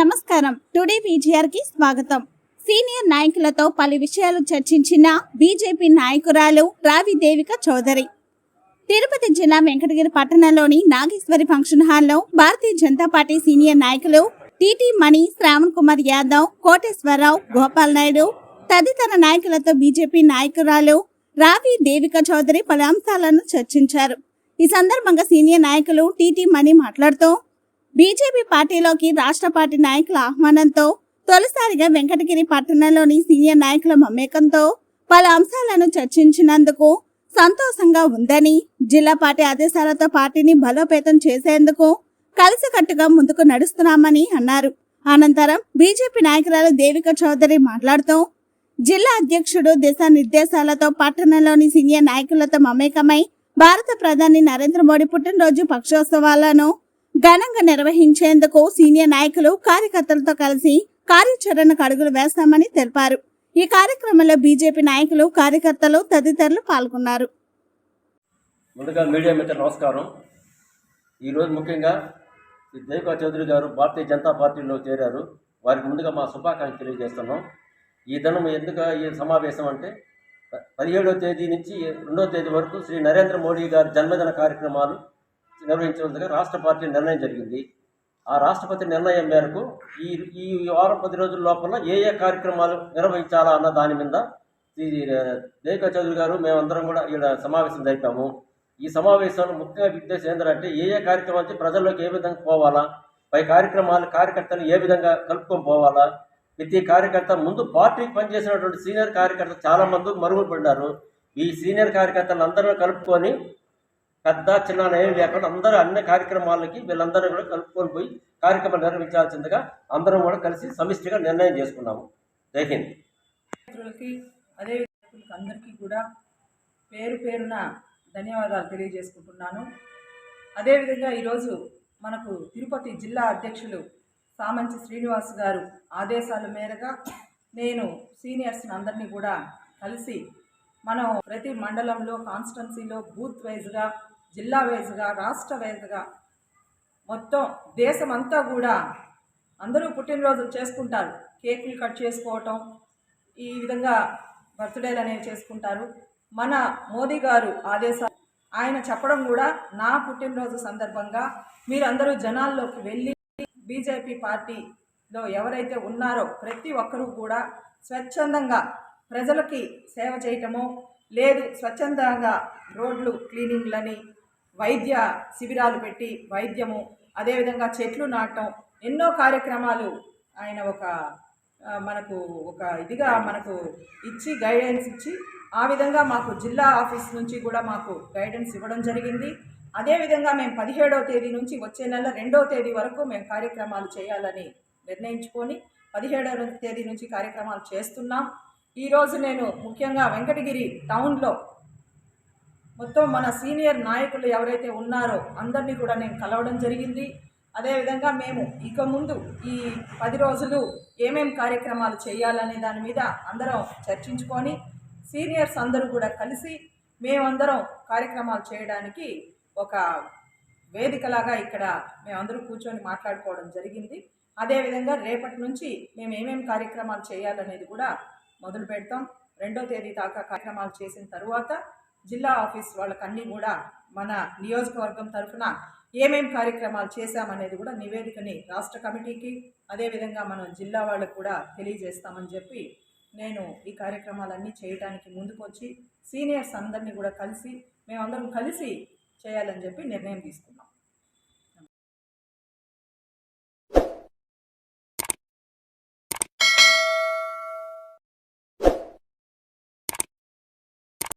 నమస్కారం. టుడే విజిఆర్కి స్వాగతం. సీనియర్ నాయకులతో పలు విషయాలు చర్చించిన బీజేపీ నాయకురాలు రావి దేవిక చౌదరి. తిరుపతి జిల్లా వెంకటగిరి పట్టణంలోని నాగేశ్వరి ఫంక్షన్ హాల్లో భారతీయ జనతా పార్టీ సీనియర్ నాయకులు టిటి మణి శ్రావణ్ కుమార్ యాదవ్ కోటేశ్వరరావు గోపాల్ నాయుడు తదితర నాయకులతో బీజేపీ నాయకురాలు రావి దేవిక చౌదరి పలు అంశాలను చర్చించారు. ఈ సందర్భంగా సీనియర్ నాయకులు టిటి మణి మాట్లాడుతూ బీజేపీ పార్టీలోకి రాష్ట్ర పార్టీ నాయకుల ఆహ్వానంతో తొలిసారిగా వెంకటగిరి పట్టణంలోని సీనియర్ నాయకుల మమేకంతో పలు అంశాలను చర్చించినందుకు సంతోషంగా ఉందని జిల్లా పార్టీ ఆదేశాలతో పార్టీని బలోపేతం చేసేందుకు కలిసికట్టుగా ముందుకు నడుస్తున్నామని అన్నారు. అనంతరం బీజేపీ నాయకురాలు దేవిక చౌదరి మాట్లాడుతూ జిల్లా అధ్యక్షుడు దిశానిర్దేశాలతో పట్టణంలోని సీనియర్ నాయకులతో మమేకమై భారత ప్రధాని నరేంద్ర మోడీ పుట్టినరోజు పక్షోత్సవాలను ఘనంగా నిర్వహించేందుకు సీనియర్ నాయకులు కార్యకర్తలతో కలిసి కార్యాచరణకు అడుగులు వేస్తామని తెలిపారు. ఈ కార్యక్రమంలో బీజేపీ నాయకులు కార్యకర్తలు తదితరులు పాల్గొన్నారు. ముందుగా మీడియా మిత్రులు నమస్కారం. ఈరోజు ముఖ్యంగా శ్రీ దేవికా చౌదరి గారు భారతీయ జనతా పార్టీలో చేరారు. వారికి ముందుగా మా శుభాకాంక్షలు తెలియజేస్తున్నాం. ఈ దినం ఎందుకు ఈ సమావేశం అంటే పదిహేడో తేదీ నుంచి రెండో తేదీ వరకు శ్రీ నరేంద్ర మోడీ గారి జన్మదిన కార్యక్రమాలు నిర్వహించవలసిగా రాష్ట్ర పార్టీ నిర్ణయం జరిగింది. ఆ రాష్ట్రపతి నిర్ణయం మేరకు ఈ ఈ వారం పది రోజుల లోపల ఏ ఏ కార్యక్రమాలు నిర్వహించాలా అన్న దాని మీద రేఖా చౌదరి గారు మేమందరం కూడా ఇక్కడ సమావేశం జరిపాము. ఈ సమావేశంలో ముఖ్యంగా ఉద్దేశం ఏంటంటే ఏ ఏ కార్యక్రమాలు ప్రజల్లోకి ఏ విధంగా పోవాలా పై కార్యక్రమాలు కార్యకర్తలు ఏ విధంగా కలుపుకొని పోవాలా ప్రతి కార్యకర్త ముందు పార్టీకి పనిచేసినటువంటి సీనియర్ కార్యకర్తలు చాలా మంది మరుగున ఈ సీనియర్ కార్యకర్తలు అందరూ కలుపుకొని పెద్ద చిన్న ఏం లేకుండా అందరూ అన్ని కార్యక్రమాలకి వీళ్ళందరూ కూడా కలుపుకొని పోయి కార్యక్రమాలు నిర్వహించాల్సిందిగా అందరం కూడా కలిసి సమిష్టిగా నిర్ణయం చేసుకున్నాము. జై హింద్. అదే అందరికీ కూడా పేరు పేరున ధన్యవాదాలు తెలియజేసుకుంటున్నాను. అదేవిధంగా ఈరోజు మనకు తిరుపతి జిల్లా అధ్యక్షులు సామంచి శ్రీనివాస్ గారు ఆదేశాల మేరగా నేను సీనియర్స్ని అందరినీ కూడా కలిసి మనం ప్రతి మండలంలో కాన్స్టెన్సీలో బూత్ వైజ్గా జిల్లా వైజ్గా రాష్ట్ర వైజ్గా మొత్తం దేశమంతా కూడా అందరూ పుట్టినరోజులు చేసుకుంటారు. కేకులు కట్ చేసుకోవటం ఈ విధంగా బర్త్డేలు అనేవి చేసుకుంటారు. మన మోదీ గారు ఆదేశాలు ఆయన చెప్పడం కూడా నా పుట్టినరోజు సందర్భంగా మీరందరూ జనాల్లోకి వెళ్ళి బీజేపీ పార్టీలో ఎవరైతే ఉన్నారో ప్రతి ఒక్కరూ కూడా స్వచ్ఛందంగా ప్రజలకి సేవ చేయటమో లేదు స్వచ్ఛందంగా రోడ్లు క్లీనింగ్లని వైద్య శిబిరాలు పెట్టి వైద్యము అదేవిధంగా చెట్లు నాటడం ఎన్నో కార్యక్రమాలు ఆయన ఒక మనకు ఒక ఇదిగా మనకు ఇచ్చి గైడెన్స్ ఇచ్చి ఆ విధంగా మాకు జిల్లా ఆఫీస్ నుంచి కూడా మాకు గైడెన్స్ ఇవ్వడం జరిగింది. అదేవిధంగా మేము పదిహేడవ తేదీ నుంచి వచ్చే నెల రెండవ తేదీ వరకు మేము కార్యక్రమాలు చేయాలని నిర్ణయించుకొని పదిహేడవ తేదీ నుంచి కార్యక్రమాలు చేస్తున్నాం. ఈరోజు నేను ముఖ్యంగా వెంకటగిరి టౌన్లో మొత్తం మన సీనియర్ నాయకులు ఎవరైతే ఉన్నారో అందరినీ కూడా నేను కలవడం జరిగింది. అదేవిధంగా మేము ఇక ముందు ఈ పది రోజులు ఏమేం కార్యక్రమాలు చేయాలనే దాని మీద అందరం చర్చించుకొని సీనియర్స్ అందరూ కూడా కలిసి మేమందరం కార్యక్రమాలు చేయడానికి ఒక వేదికలాగా ఇక్కడ మేమందరూ కూర్చొని మాట్లాడుకోవడం జరిగింది. అదేవిధంగా రేపటి నుంచి మేము ఏమేమి కార్యక్రమాలు చేయాలనేది కూడా మొదలు పెడతాం. రెండో తేదీ దాకా కార్యక్రమాలు చేసిన తర్వాత జిల్లా ఆఫీస్ వాళ్ళకన్నీ కూడా మన నియోజకవర్గం తరఫున ఏమేం కార్యక్రమాలు చేశామనేది కూడా నివేదికని రాష్ట్ర కమిటీకి అదేవిధంగా మనం జిల్లా వాళ్ళకు కూడా తెలియజేస్తామని చెప్పి నేను ఈ కార్యక్రమాలన్నీ చేయడానికి ముందుకొచ్చి సీనియర్స్ అందరినీ కూడా కలిసి మేమందరం కలిసి చేయాలని చెప్పి నిర్ణయం తీసుకున్నాం.